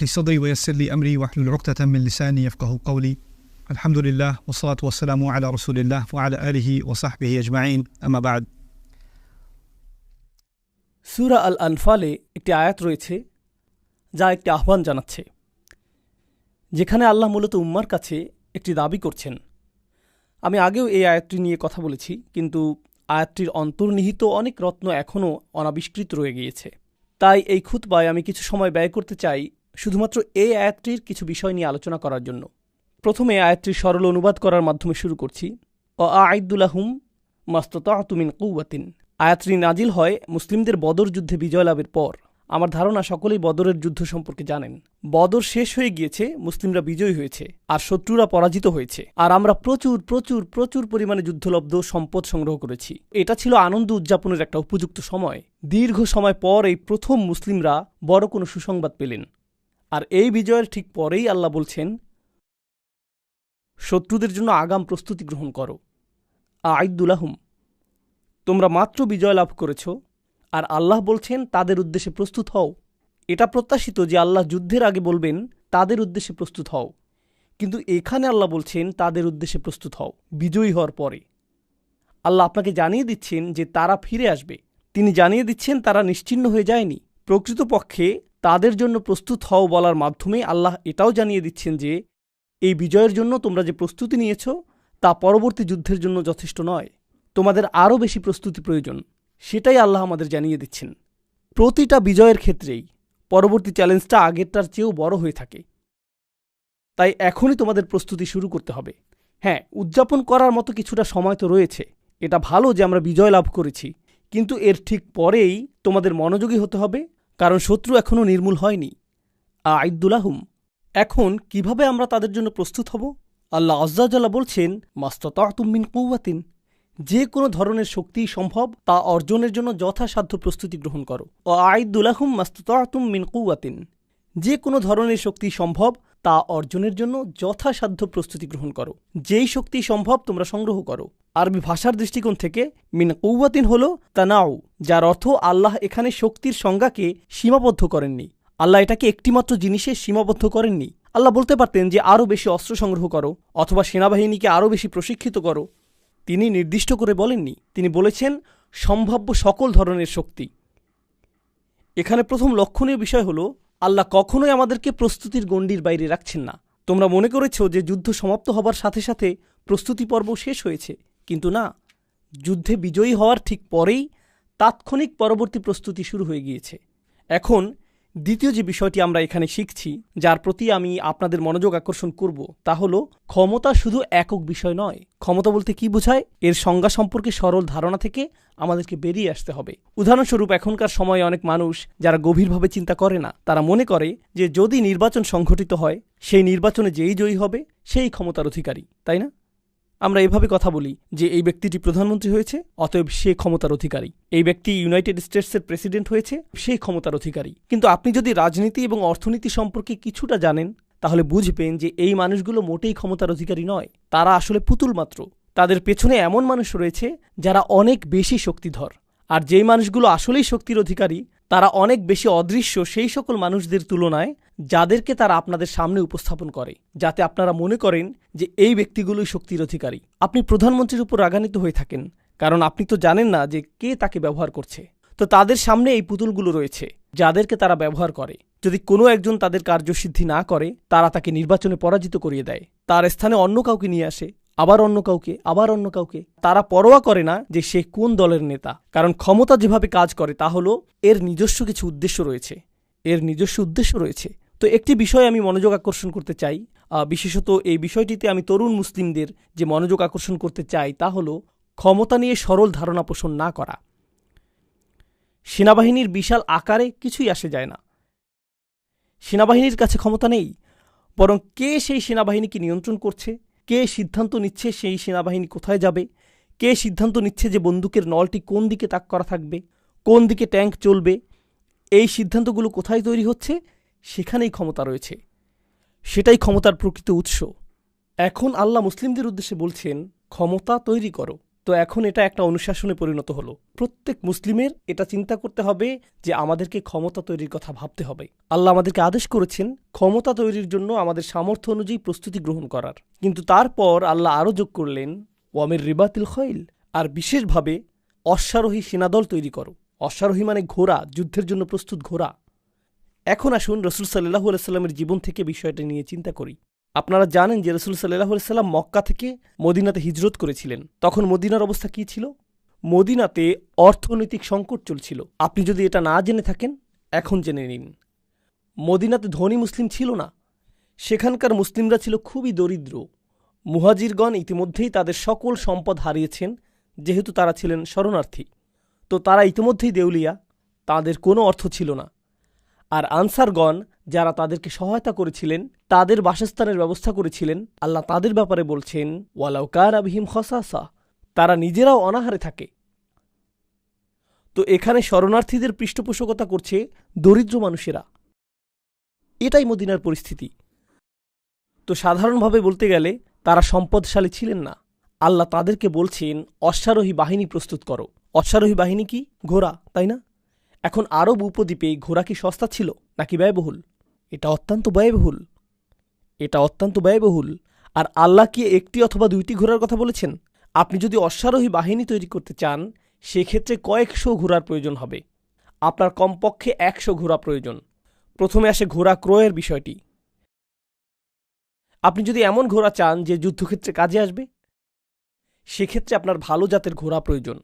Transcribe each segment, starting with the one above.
لي صدري ويسر لي أمري واحلل عقدة من لساني يفقه قولي الحمد لله والصلاة والسلام على رسول الله وعلى آله وصحبه أجمعين أما بعد সুরা আল আনফালে একটি আয়াত রয়েছে যা একটি আহ্বান জানাচ্ছে যেখানে আল্লাহ মূলত উম্মার কাছে একটি দাবি করছেন আমি আগেও এই আয়াতটি নিয়ে কথা বলেছি কিন্তু আয়াতটির অন্তর্নিহিত অনেক রত্ন এখনও অনাবিষ্কৃত রয়ে গিয়েছে তাই এই খুতবায় আমি কিছু সময় ব্যয় করতে চাই শুধুমাত্র এই আয়াতটির কিছু বিষয় নিয়ে আলোচনা করার জন্য। প্রথমে আয়াতটির সরল অনুবাদ করার মাধ্যমে শুরু করছি। অ আইদুল্লাহুম মাস্ততা তুমিন কৌবাতিন আয়াতটি নাজিল হয় মুসলিমদের বদর যুদ্ধে বিজয় লাভের পর। আমার ধারণা সকলেই বদরের যুদ্ধ সম্পর্কে জানেন। বদর শেষ হয়ে গিয়েছে, মুসলিমরা বিজয়ী হয়েছে, আর শত্রুরা পরাজিত হয়েছে। আর আমরা প্রচুর প্রচুর প্রচুর পরিমাণে যুদ্ধলব্ধ সম্পদ সংগ্রহ করেছি। এটা ছিল আনন্দ উদযাপনের একটা উপযুক্ত সময়। দীর্ঘ সময় পর এই প্রথম মুসলিমরা বড় কোনো সুসংবাদ পেলেন। আর এই বিজয়ের ঠিক পরেই আল্লাহ বলছেন, শত্রুদের জন্য আগাম প্রস্তুতি গ্রহণ করো। আইদুলাহুম তোমরা মাত্র বিজয় লাভ করেছ আর আল্লাহ বলছেন, তাদের উদ্দেশ্যে প্রস্তুত হও। এটা প্রত্যাশিত যে আল্লাহ যুদ্ধের আগে বলবেন, তাদের উদ্দেশ্যে প্রস্তুত হও। কিন্তু এখানে আল্লাহ বলছেন, তাদের উদ্দেশ্যে প্রস্তুত হও। বিজয়ী হওয়ার পরে। আল্লাহ আপনাকে জানিয়ে দিচ্ছেন যে তারা ফিরে আসবে। তিনি জানিয়ে দিচ্ছেন, তারা নিশ্চিন্ন হয়ে যায়নি। প্রকৃতপক্ষে তাদের জন্য প্রস্তুত হও বলার মাধ্যমে আল্লাহ এটাও জানিয়ে দিচ্ছেন যে, এই বিজয়ের জন্য তোমরা যে প্রস্তুতি নিয়েছ, তা পরবর্তী যুদ্ধের জন্য যথেষ্ট নয়। তোমাদের আরও বেশি প্রস্তুতি প্রয়োজন, সেটাই আল্লাহ আমাদের জানিয়ে দিচ্ছেন। প্রতিটা বিজয়ের ক্ষেত্রেই পরবর্তী চ্যালেঞ্জটা আগেরটার চেয়েও বড় হয়ে থাকে। তাই এখনই তোমাদের প্রস্তুতি শুরু করতে হবে। হ্যাঁ উদযাপন করার মতো কিছুটা সময় তো রয়েছে। এটা ভালো যে আমরা বিজয় লাভ করেছি, কিন্তু এর ঠিক পরেই তোমাদের মনোযোগী হতে হবে কারণ শত্রু এখনও নির্মূল হয়নি। আইদুলাহুম, এখন কীভাবে আমরা তাদের জন্য প্রস্তুত হব? আল্লাহ আজ্জাজাল্লাহ বলছেন মাস্ততাতুমিন কৌয়াতিন যে কোনো ধরনের শক্তি সম্ভব তা অর্জনের জন্য যথাসাধ্য প্রস্তুতি গ্রহণ করো। ও আইদুলাহুম মাস্ততাতুম মিন কৌয়াতিন যে কোনো ধরনের শক্তি সম্ভব তা অর্জনের জন্য যথাসাধ্য প্রস্তুতি গ্রহণ করো। যেই শক্তি সম্ভব তোমরা সংগ্রহ করো। আরবি ভাষার দৃষ্টিকোণ থেকে, মিন কৌয়াতিন হল তানাউ, যার অর্থ আল্লাহ এখানে শক্তির সংজ্ঞাকে সীমাবদ্ধ করেননি। আল্লাহ এটাকে একটিমাত্র জিনিসে সীমাবদ্ধ করেননি। আল্লাহ বলতে পারতেন যে আরও বেশি অস্ত্র সংগ্রহ করো, অথবা সেনাবাহিনীকে আরও বেশি প্রশিক্ষিত করো। তিনি নির্দিষ্ট করে বলেননি। তিনি বলেছেন, সম্ভাব্য সকল ধরনের শক্তি। এখানে প্রথম লক্ষণীয় বিষয় হল আল্লাহ কখনোই আমাদেরকে প্রস্তুতির গণ্ডির বাইরে রাখছেন না। তোমরা মনে করেছ যে যুদ্ধ সমাপ্ত হবার সাথে সাথে প্রস্তুতি পর্ব শেষ হয়েছে, কিন্তু না। যুদ্ধে বিজয়ী হওয়ার ঠিক পরেই তাৎক্ষণিক পরবর্তী প্রস্তুতি শুরু হয়ে গিয়েছে। এখন দ্বিতীয় যে বিষয়টি আমরা এখানে শিখছি, যার প্রতি আমি আপনাদের মনোযোগ আকর্ষণ করব, তা হল ক্ষমতা শুধু একক বিষয় নয়। ক্ষমতা বলতে কি বোঝায়? এর সংজ্ঞা সম্পর্কে সরল ধারণা থেকে আমাদেরকে বেরিয়ে আসতে হবে। উদাহরণস্বরূপ, এখনকার সময়ে অনেক মানুষ যারা গভীরভাবে চিন্তা করে না, তারা মনে করে যে যদি নির্বাচন সংঘটিত হয়, সেই নির্বাচনে যেই জয়ী হবে, সেই ক্ষমতার অধিকারী, তাই না? আমরা এভাবে কথা বলি যে এই ব্যক্তিটি প্রধানমন্ত্রী হয়েছে, অতএব সে ক্ষমতার অধিকারী। এই ব্যক্তি ইউনাইটেড স্টেটসের প্রেসিডেন্ট হয়েছে সেই ক্ষমতার অধিকারী। কিন্তু আপনি যদি রাজনীতি এবং অর্থনীতি সম্পর্কে কিছুটা জানেন, তাহলে বুঝবেন যে এই মানুষগুলো মোটেই ক্ষমতার অধিকারী নয়। তারা আসলে পুতুল মাত্র। তাদের পেছনে এমন মানুষ রয়েছে যারা অনেক বেশি শক্তিধর। আর যেই মানুষগুলো আসলেই শক্তির অধিকারী তারা অনেক বেশি অদৃশ্য সেই সকল মানুষদের তুলনায়, যাদেরকে তারা আপনাদের সামনে উপস্থাপন করে, যাতে আপনারা মনে করেন যে এই ব্যক্তিগুলোই শক্তির অধিকারী। আপনি প্রধানমন্ত্রীর উপর রাগান্বিত হয়ে থাকেন, কারণ আপনি তো জানেন না যে কে তাকে ব্যবহার করছে। তো তাদের সামনে এই পুতুলগুলো রয়েছে, যাদেরকে তারা ব্যবহার করে। যদি কোনো একজন তাদের কার্যসিদ্ধি না করে, তারা তাকে নির্বাচনে পরাজিত করিয়ে দেয়। তার স্থানে অন্য কাউকে নিয়ে আসে আবার অন্য কাউকে, আবার অন্য কাউকে। তারা পরোয়া করে না যে সে কোন দলের নেতা। কারণ ক্ষমতা যেভাবে কাজ করে, তা হলো এর নিজস্ব কিছু উদ্দেশ্য রয়েছে। এর নিজস্ব উদ্দেশ্য রয়েছে। তো একটি বিষয় আমি মনোযোগ আকর্ষণ করতে চাই। বিশেষত এই বিষয়টিতে আমি তরুণ মুসলিমদের যে মনোযোগ আকর্ষণ করতে চাই, তা হলো ক্ষমতা নিয়ে সরল ধারণা পোষণ না করা। সেনাবাহিনীর বিশাল আকারে কিছুই আসে যায় না। সেনাবাহিনীর কাছে ক্ষমতা নেই, বরং কে সেই সেনাবাহিনীকে নিয়ন্ত্রণ করছে? কে সিদ্ধান্ত নিচ্ছে সেই সেনাবাহিনী কোথায় যাবে? কে সিদ্ধান্ত নিচ্ছে যে বন্দুকের নলটি কোন দিকে তাক করা থাকবে? কোন দিকে ট্যাঙ্ক চলবে? এই সিদ্ধান্তগুলো কোথায় তৈরি হচ্ছে? সেখানেই ক্ষমতা রয়েছে। সেটাই ক্ষমতার প্রকৃত উৎস। এখন আল্লাহ মুসলিমদের উদ্দেশ্যে বলছেন, ক্ষমতা তৈরি করো। তো এখন এটা একটা অনুশাসনে পরিণত হলো। প্রত্যেক মুসলিমের এটা চিন্তা করতে হবে যে আমাদেরকে ক্ষমতা তৈরির কথা ভাবতে হবে। আল্লাহ আমাদেরকে আদেশ করেছেন ক্ষমতা তৈরির জন্য আমাদের সামর্থ্য অনুযায়ী প্রস্তুতি গ্রহণ করার। কিন্তু তারপর আল্লাহ আরও যোগ করলেন, ওয়ামের রিবাতিল খৈল আর বিশেষভাবে অশ্বারোহী সেনাদল তৈরি করো। অশ্বারোহী মানে ঘোড়া, যুদ্ধের জন্য প্রস্তুত ঘোড়া। এখন আসুন রসুল সাল্লাহু আলাইস্লামের জীবন থেকে বিষয়টা নিয়ে চিন্তা করি। আপনারা জানেন যে রসুল সাল্লাহ সাল্লাম মক্কা থেকে মদিনাতে হিজরত করেছিলেন। তখন মদিনার অবস্থা কী ছিল? মদিনাতে অর্থনৈতিক সংকট চলছিল। আপনি যদি এটা না জেনে থাকেন, এখন জেনে নিন। মদিনাতে ধনী মুসলিম ছিল না। সেখানকার মুসলিমরা ছিল খুবই দরিদ্র। মুহাজিরগণ ইতিমধ্যেই তাদের সকল সম্পদ হারিয়েছেন, যেহেতু তারা ছিলেন শরণার্থী। তো তারা ইতিমধ্যেই দেউলিয়া, তাদের কোনো অর্থ ছিল না। আর আনসারগণ যারা তাদেরকে সহায়তা করেছিলেন, তাদের বাসস্থানের ব্যবস্থা করেছিলেন, আল্লাহ তাদের ব্যাপারে বলছেন ওয়ালাউকার আবিহিম খসাসা তারা নিজেরাও অনাহারে থাকে। তো এখানে শরণার্থীদের পৃষ্ঠপোষকতা করছে দরিদ্র মানুষেরা। এটাই মদিনার পরিস্থিতি। তো সাধারণভাবে বলতে গেলে, তারা সম্পদশালী ছিলেন না। আল্লাহ তাদেরকে বলছেন, অশ্বারোহী বাহিনী প্রস্তুত করো। অশ্বারোহী বাহিনী কি? ঘোড়া, তাই না? এখন আরব উপদ্বীপে ঘোড়া কি সস্তা ছিল, নাকি ব্যয়বহুল? এটা অত্যন্ত ব্যয়বহুল। এটা অত্যন্ত ব্যয়বহুল। আর আল্লাহ কি একটি অথবা দুইটি ঘোড়ার কথা বলেছেন? আপনি যদি অশ্বারোহী বাহিনী তৈরি করতে চান, সেক্ষেত্রে কয়েকশো ঘোড়ার প্রয়োজন হবে। আপনার কমপক্ষে একশো ঘোড়া প্রয়োজন। প্রথমে আসে ঘোড়া ক্রয়ের বিষয়টি। আপনি যদি এমন ঘোড়া চান যে যুদ্ধক্ষেত্রে কাজে আসবে, সেক্ষেত্রে আপনার ভালো জাতের ঘোড়া প্রয়োজন।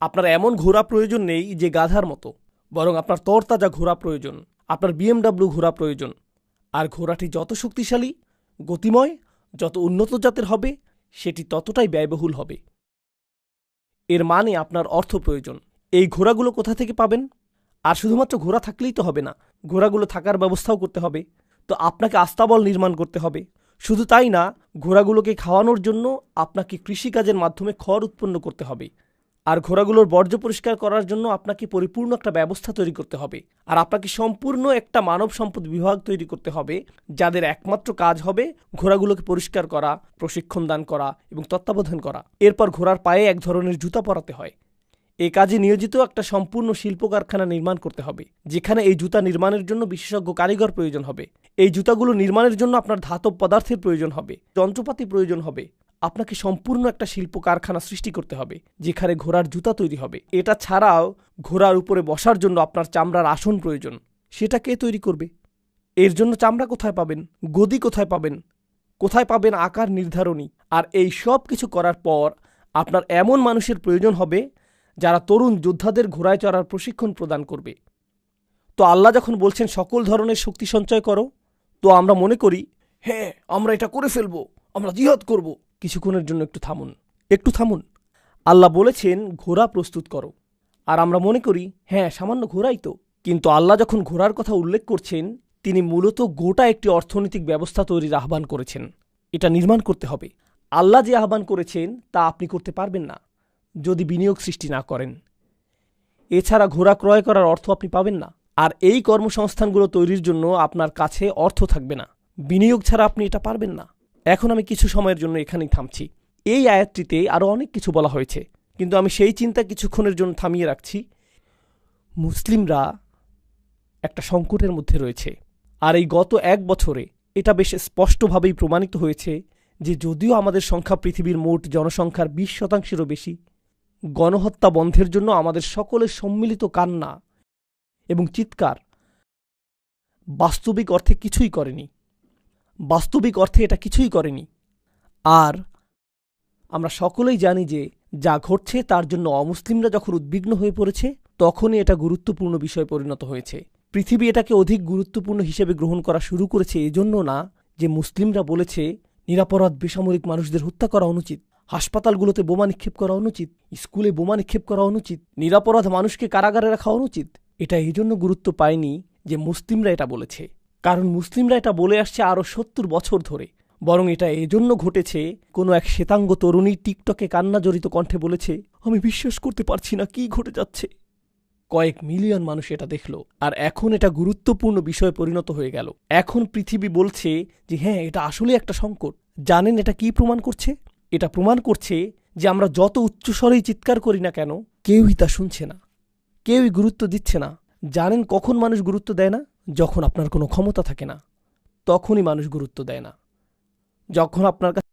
আপনার এমন ঘোড়া প্রয়োজন নেই যে গাধার মতো, বরং আপনার তরতাজা ঘোড়া প্রয়োজন, আপনার বিএমডাব্লিউ ঘোড়া প্রয়োজন। আর ঘোড়াটি যত শক্তিশালী, গতিময়, যত উন্নত জাতের হবে, সেটি ততটাই ব্যয়বহুল হবে। এর মানে আপনার অর্থ প্রয়োজন। এই ঘোড়াগুলো কোথা থেকে পাবেন? আর শুধুমাত্র ঘোড়া থাকলেই তো হবে না, ঘোড়াগুলো থাকার ব্যবস্থাও করতে হবে। তো আপনাকে আস্তাবল নির্মাণ করতে হবে। শুধু তাই না, ঘোড়াগুলোকে খাওয়ানোর জন্য আপনাকে কৃষিকাজের মাধ্যমে খড় উৎপন্ন করতে হবে। আর ঘোড়াগুলোর বর্জ্য পরিষ্কার করার জন্য আপনাকে পরিপূর্ণ একটা ব্যবস্থা তৈরি করতে হবে। আর আপনাকে সম্পূর্ণ একটা মানব সম্পদ বিভাগ তৈরি করতে হবে, যাদের একমাত্র কাজ হবে ঘোড়াগুলোকে পরিষ্কার করা, প্রশিক্ষণ দান করা এবং তত্ত্বাবধান করা। এরপর ঘোড়ার পায়ে এক ধরনের জুতা পরাতে হয়। এই কাজে নিয়োজিত একটা সম্পূর্ণ শিল্প কারখানা নির্মাণ করতে হবে, যেখানে এই জুতা নির্মাণের জন্য বিশেষজ্ঞ কারিগর প্রয়োজন হবে। এই জুতাগুলো নির্মাণের জন্য আপনার ধাতব পদার্থের প্রয়োজন হবে, যন্ত্রপাতি প্রয়োজন হবে আপনাকে সম্পূর্ণ একটা শিল্প কারখানা সৃষ্টি করতে হবে, যেখানে ঘোড়ার জুতা তৈরি হবে। এটা ছাড়াও ঘোড়ার উপরে বসার জন্য আপনার চামড়ার আসন প্রয়োজন। সেটা কে তৈরি করবে? এর জন্য চামড়া কোথায় পাবেন? গদি কোথায় পাবেন? কোথায় পাবেন আকার নির্ধারণী? আর এই সব কিছু করার পর আপনার এমন মানুষের প্রয়োজন হবে, যারা তরুণ যোদ্ধাদের ঘোড়ায় চড়ার প্রশিক্ষণ প্রদান করবে। তো আল্লাহ যখন বলছেন, সকল ধরনের শক্তি সঞ্চয় করো, তো আমরা মনে করি হ্যাঁ আমরা এটা করে ফেলব, আমরা জিহাদ করব। কিছুক্ষণের জন্য একটু থামুন। একটু থামুন। আল্লাহ বলেছেন, ঘোড়া প্রস্তুত করো। আর আমরা মনে করি হ্যাঁ সামান্য ঘোড়াই তো। কিন্তু আল্লাহ যখন ঘোড়ার কথা উল্লেখ করছেন, তিনি মূলত গোটা একটি অর্থনৈতিক ব্যবস্থা তৈরির আহ্বান করেছেন। এটা নির্মাণ করতে হবে। আল্লাহ যে আহ্বান করেছেন, তা আপনি করতে পারবেন না, যদি বিনিয়োগ সৃষ্টি না করেন। এছাড়া ঘোড়া ক্রয় করার অর্থ আপনি পাবেন না। আর এই কর্মসংস্থানগুলো তৈরির জন্য আপনার কাছে অর্থ থাকবে না। বিনিয়োগ ছাড়া আপনি এটা পারবেন না। এখন আমি কিছু সময়ের জন্য এখানেই থামছি। এই আয়াতটিতে আরও অনেক কিছু বলা হয়েছে, কিন্তু আমি সেই চিন্তা কিছুক্ষণের জন্য থামিয়ে রাখছি। মুসলিমরা একটা সংকটের মধ্যে রয়েছে, আর এই গত এক বছরে এটা বেশ স্পষ্টভাবেই প্রমাণিত হয়েছে যে যদিও আমাদের সংখ্যা পৃথিবীর মোট জনসংখ্যার বিশ শতাংশেরও বেশি, গণহত্যা বন্ধের জন্য আমাদের সকলের সম্মিলিত কান্না এবং চিৎকার বাস্তবিক অর্থে কিছুই করেনি। বাস্তবিক অর্থে এটা কিছুই করেনি। আর আমরা সকলেই জানি যে যা ঘটছে তার জন্য অমুসলিমরা যখন উদ্বিগ্ন হয়ে পড়েছে, তখনই এটা গুরুত্বপূর্ণ বিষয় পরিণত হয়েছে। পৃথিবী এটাকে অধিক গুরুত্বপূর্ণ হিসেবে গ্রহণ করা শুরু করেছে এজন্য না যে মুসলিমরা বলেছে, নিরাপরাধ বেসামরিক মানুষদের হত্যা করা অনুচিত, হাসপাতালগুলোতে বোমা নিক্ষেপ করা অনুচিত, স্কুলে বোমা নিক্ষেপ করা অনুচিত, নিরাপরাধ মানুষকে কারাগারে রাখা অনুচিত। এটা এই জন্য গুরুত্ব পায়নি যে মুসলিমরা এটা বলেছে। কারণ মুসলিমরা এটা বলে আসছে আরও সত্তর বছর ধরে। বরং এটা এজন্য ঘটেছে, কোনো এক শ্বেতাঙ্গ তরুণী টিকটকে কান্না জড়িত কণ্ঠে বলেছে, আমি বিশ্বাস করতে পারছি না কি ঘটে যাচ্ছে। কয়েক মিলিয়ন মানুষ এটা দেখল, আর এখন এটা গুরুত্বপূর্ণ বিষয়ে পরিণত হয়ে গেল। এখন পৃথিবী বলছে যে হ্যাঁ এটা আসলে একটা সংকট। জানেন এটা কি প্রমাণ করছে? এটা প্রমাণ করছে যে আমরা যত উচ্চস্বরেই চিৎকার করি না কেন, কেউই তা শুনছে না, কেউই গুরুত্ব দিচ্ছে না। জানেন কখন মানুষ গুরুত্ব দেয় না? যখন আপনার কোনো ক্ষমতা থাকে না তখনই মানুষ গুরুত্ব দেয় না। যখন আপনার কাছে